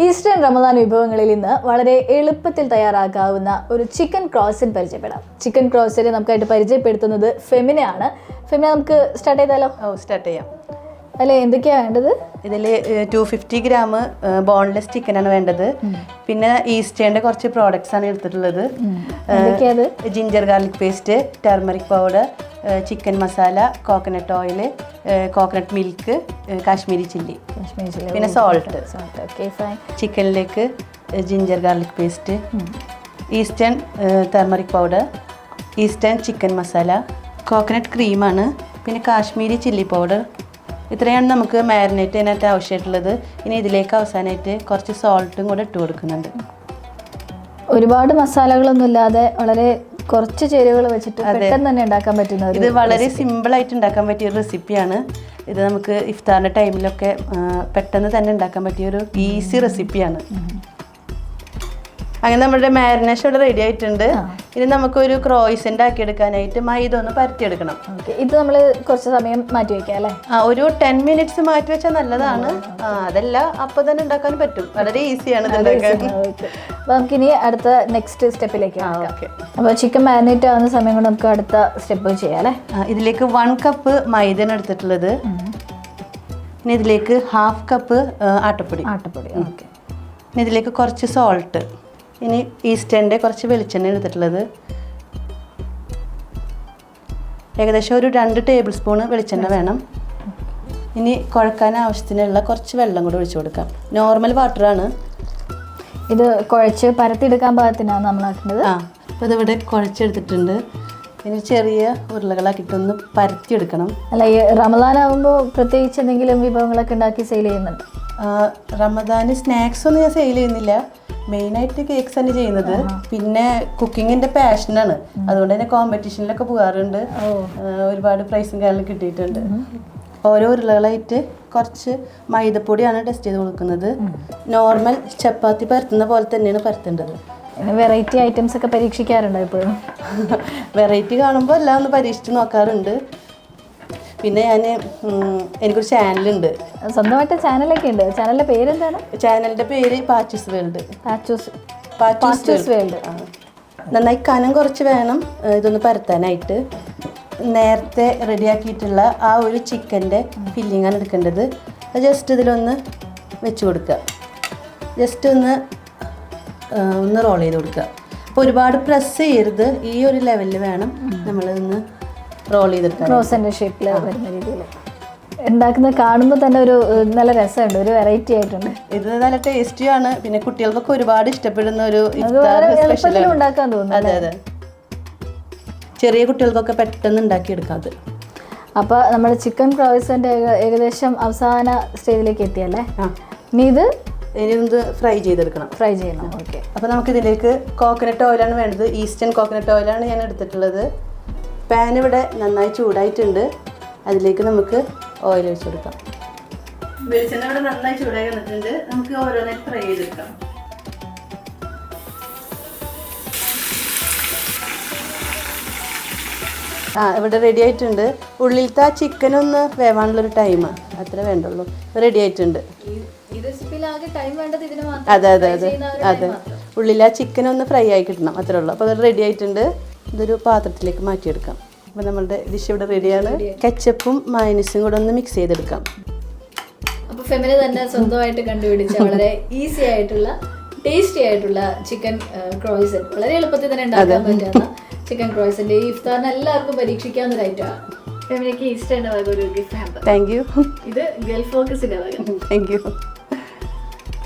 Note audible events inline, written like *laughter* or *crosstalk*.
Eastern Ramadan വിഭവങ്ങളിൽ ഇന്ന് വളരെ എളുപ്പത്തിൽ തയ്യാറാക്കാവുന്ന ഒരു ചിക്കൻ ക്രോസിൻ പരിചയപ്പെടാം. ചിക്കൻ ക്രോസിനെ നമുക്കായിട്ട് പരിചയപ്പെടുത്തുന്നത് ഫെമിനയാണ്. ഫെമിന നമുക്ക് സ്റ്റാർട്ട് ചെയ്താലോ? സ്റ്റാർട്ട് ചെയ്യാം. അല്ലെ എന്തൊക്കെയാണ് വേണ്ടത്? ഇതിൽ ടു ഫിഫ്റ്റി ഗ്രാം ബോൺലെസ് ചിക്കനാണ് വേണ്ടത്. പിന്നെ ഈസ്റ്റേണിന്റെ കുറച്ച് പ്രോഡക്റ്റ്സ് ആണ് എടുത്തിട്ടുള്ളത്. Ginger garlic paste turmeric powder chicken masala coconut oil coconut milk Kashmiri chilli. Kashmiri chilli. പിന്നെ സോൾട്ട് സോൾട്ട് ഓക്കെ ഫൈൻ ചിക്കനിലേക്ക് ginger garlic paste Eastern turmeric powder Eastern chicken masala coconut ക്രീമാണ് പിന്നെ കാശ്മീരി ചില്ലി പൗഡർ ഇത്രയാണ് നമുക്ക് marinate ചെയ്യാനായിട്ട് ആവശ്യമായിട്ടുള്ളത്. ഇനി ഇതിലേക്ക് അവസാനമായിട്ട് കുറച്ച് സോൾട്ടും കൂടെ ഇട്ട് കൊടുക്കുന്നുണ്ട്. ഒരുപാട് മസാലകളൊന്നും ഇല്ലാതെ വളരെ കുറച്ച് ചേരുവകൾ വെച്ചിട്ട് പെട്ടെന്ന് തന്നെ ഉണ്ടാക്കാൻ പറ്റുന്ന ഇത് വളരെ സിമ്പിളായിട്ട് ഉണ്ടാക്കാൻ പറ്റിയ ഒരു റെസിപ്പിയാണ് ഇത് നമുക്ക് ഇഫ്താറിന്റെ ടൈമിലൊക്കെ പെട്ടെന്ന് തന്നെ ഉണ്ടാക്കാൻ പറ്റിയ ഒരു ഈസി റെസിപ്പിയാണ് അങ്ങനെ നമ്മുടെ മാരിനേഷൻ ഇവിടെ റെഡി ആയിട്ടുണ്ട്. ഇനി നമുക്കൊരു ക്രോയിസിന്റെ ആക്കി എടുക്കാനായിട്ട് മൈദ ഒന്ന് പരത്തിയെടുക്കണം. ഇത് നമ്മൾ കുറച്ച് സമയം മാറ്റി വെക്കാം അല്ലേ? ആ ഒരു ടെൻ മിനിറ്റ്സ് മാറ്റി വെച്ചാൽ നല്ലതാണ്. ആ അതല്ല അപ്പോൾ തന്നെ ഉണ്ടാക്കാൻ പറ്റും. വളരെ ഈസിയാണ് ഇത് ഉണ്ടാക്കാൻ. അപ്പോൾ നമുക്കിനി അടുത്ത നെക്സ്റ്റ് സ്റ്റെപ്പിലേക്ക് ഓക്കെ അപ്പോൾ ചിക്കൻ മാരിനേറ്റ് ആവുന്ന സമയം കൊണ്ട് നമുക്ക് അടുത്ത സ്റ്റെപ്പ് ചെയ്യാം അല്ലേ? ഇതിലേക്ക് വൺ കപ്പ് മൈദയാണ് എടുത്തിട്ടുള്ളത്. ഇനി ഇതിലേക്ക് ഹാഫ് കപ്പ് ആട്ടപ്പൊടി. ആട്ടപ്പൊടി ഓക്കെ ഇതിലേക്ക് കുറച്ച് സോൾട്ട് ഇനി ഈസ്റ്റേന്റെ കുറച്ച് വെളിച്ചെണ്ണ എടുത്തിട്ടുള്ളത്. ഏകദേശം ഒരു രണ്ട് ടേബിൾ സ്പൂണ് വെളിച്ചെണ്ണ വേണം. ഇനി കുഴക്കാൻ ആവശ്യത്തിനുള്ള കുറച്ച് വെള്ളം കൂടി ഒഴിച്ചു കൊടുക്കാം. നോർമൽ വാട്ടറാണ്. ഇത് കുഴച്ച് പരത്തിയെടുക്കാൻ പാകത്തിനാണ് നമ്മൾ ആക്കുന്നത് ആ അപ്പോൾ ഇതിവിടെ കുഴച്ചെടുത്തിട്ടുണ്ട്. ഇനി ചെറിയ ഉരുളകളാക്കിയിട്ടൊന്ന് പരത്തിയെടുക്കണം. അല്ല ഈ റമദാൻ ആകുമ്പോൾ പ്രത്യേകിച്ച് എന്തെങ്കിലും വിഭവങ്ങളൊക്കെ ഉണ്ടാക്കി സെയിൽ ചെയ്യുന്നുണ്ട്? റമദാന് സ്നാക്സ് ഒന്നും ഞാൻ സെയിൽ ചെയ്യുന്നില്ല. മെയിനായിട്ട് കേക്ക്സ് തന്നെ ചെയ്യുന്നത്. പിന്നെ കുക്കിങ്ങിന്റെ പാഷനാണ് അതുകൊണ്ട് തന്നെ കോമ്പറ്റീഷനിലൊക്കെ പോകാറുണ്ട്. ഒരുപാട് പ്രൈസും കാര്യങ്ങളും കിട്ടിയിട്ടുണ്ട്. ഓരോ ഉരുളകളായിട്ട് കുറച്ച് മൈദപ്പൊടിയാണ് ടെസ്റ്റ് ചെയ്ത് കൊടുക്കുന്നത്. നോർമൽ ചപ്പാത്തി പരത്തുന്ന പോലെ തന്നെയാണ് പരത്തേണ്ടത്. വെറൈറ്റി ഐറ്റംസ് ഒക്കെ പരീക്ഷിക്കാറുണ്ടോ ഇപ്പോഴും വെറൈറ്റി *laughs* കാണുമ്പോൾ എല്ലാം ഒന്ന് പരീക്ഷിച്ച് നോക്കാറുണ്ട്. പിന്നെ ഞാൻ എനിക്കൊരു ചാനലുണ്ട്. സ്വന്തമായിട്ട് ചാനലൊക്കെ ഉണ്ട്. ചാനലിന്റെ പേരെന്താണ്? ചാനലിന്റെ പേര് പാച്ചൂസ് വേൾഡ് പാച്ചൂസ് പാച്ചൂസ് വേൾഡ്. നന്നായി കനം കുറച്ച് വേണം. ഇതൊന്ന് പരത്താനായിട്ട്. നേരത്തെ റെഡിയാക്കിയിട്ടുള്ള ആ ഒരു ചിക്കന്റെ ഫില്ലിങ്ങാണ് എടുക്കേണ്ടത്. അത് ജസ്റ്റ് ഇതിലൊന്ന് വെച്ച് കൊടുക്കുക ജസ്റ്റ് ഒന്ന് ഒന്ന് റോൾ ചെയ്ത് കൊടുക്കുക അപ്പോൾ ഒരുപാട് പ്രസ് ചെയ്യരുത്. ഈ ഒരു ലെവലിൽ വേണം നമ്മളിതൊന്ന് റോൾ ചെയ്തെടുക്കാൻ റോസിന്റെ ഷേപ്പിൽ വരുന്ന രീതിയിൽ ഉണ്ടാക്കുന്ന കാണുമ്പോൾ തന്നെ ഒരു നല്ല രസമുണ്ട്. ഒരു വെറൈറ്റി ആയിട്ടുണ്ട്. ഇത് നല്ല ടേസ്റ്റിയാണ് പിന്നെ കുട്ടികൾക്കൊക്കെ ഒരുപാട് ഇഷ്ടപ്പെടുന്ന ഒരു ഉണ്ടാക്കാൻ തോന്നുന്നു അതെ അതെ. ചെറിയ കുട്ടികൾക്കൊക്കെ പെട്ടെന്ന് ഉണ്ടാക്കിയെടുക്കാം അത്. അപ്പോൾ നമ്മുടെ ചിക്കൻ ക്രോസന്റെ ഏകദേശം അവസാന സ്റ്റേജിലേക്ക് എത്തിയല്ലേ? ഇനി ഇത് ഇനി ഇത് ഫ്രൈ ചെയ്തെടുക്കണം. ഫ്രൈ ചെയ്യണം. ഓക്കെ അപ്പോൾ നമുക്ക് ഇതിലേക്ക് കോക്കനട്ട് ഓയിലാണ് വേണ്ടത്. ഈസ്റ്റേൺ കോക്കനട്ട് ഓയിലാണ് ഞാൻ എടുത്തിട്ടുള്ളത്. പാൻ ഇവിടെ നന്നായി ചൂടായിട്ടുണ്ട്. അതിലേക്ക് നമുക്ക് ഓയിൽ ഒഴിച്ചു കൊടുക്കാം. വെളിച്ചെണ്ണ ഇവിടെ നന്നായി ചൂടായി വന്നിട്ടുണ്ട്. നമുക്ക് ഓരോന്നായി ഫ്രൈ ചെയ്തെടുക്കാം. ആ ഇവിടെ റെഡി ആയിട്ടുണ്ട്. ഉള്ളിലത്തെ ആ ചിക്കൻ ഒന്ന് വേവാനുള്ളൊരു ടൈം അത്ര വേണ്ടുള്ളൂ. റെഡി ആയിട്ടുണ്ട്. അതെ അതെ അതെ. അതെ. ഉള്ളിൽ ആ ചിക്കൻ ഒന്ന് ഫ്രൈ ആയി കിട്ടണം. അത്രേ ഉള്ളൂ. അപ്പോൾ അത് റെഡി ആയിട്ടുണ്ട്. ഇതൊരു പാത്രത്തിലേക്ക് മാറ്റിയെടുക്കാം. അപ്പോൾ നമ്മളുടെ ഡിഷ് ഇവിടെ റെഡിയാണ് കെച്ചപ്പും മൈനസും കൂടെ ഒന്ന് മിക്സ് ചെയ്തെടുക്കാം. അപ്പോൾ ഫെമിന തന്നെ സ്വന്തമായിട്ട് കണ്ടുപിടിച്ച വളരെ ഈസി ആയിട്ടുള്ള ടേസ്റ്റി ആയിട്ടുള്ള ചിക്കൻ ക്രോയിസൻ വളരെ എളുപ്പത്തിൽ തന്നെ ഉണ്ടാക്കാൻ പറ്റുന്ന ചിക്കൻ ക്രോയിസന്റെ ഈ ഇഫ്താറിന് എല്ലാവർക്കും പരീക്ഷിക്കാവുന്ന ഒരു ഐറ്റമാണ് ഫെമിനയ്ക്ക് ഈസ്റ്റ് വക ഒരു ഗിഫ്റ്റ് താങ്ക് യു ഇത് ഗൾഫ് ഫോക്കസിന്റെ വക. Thank U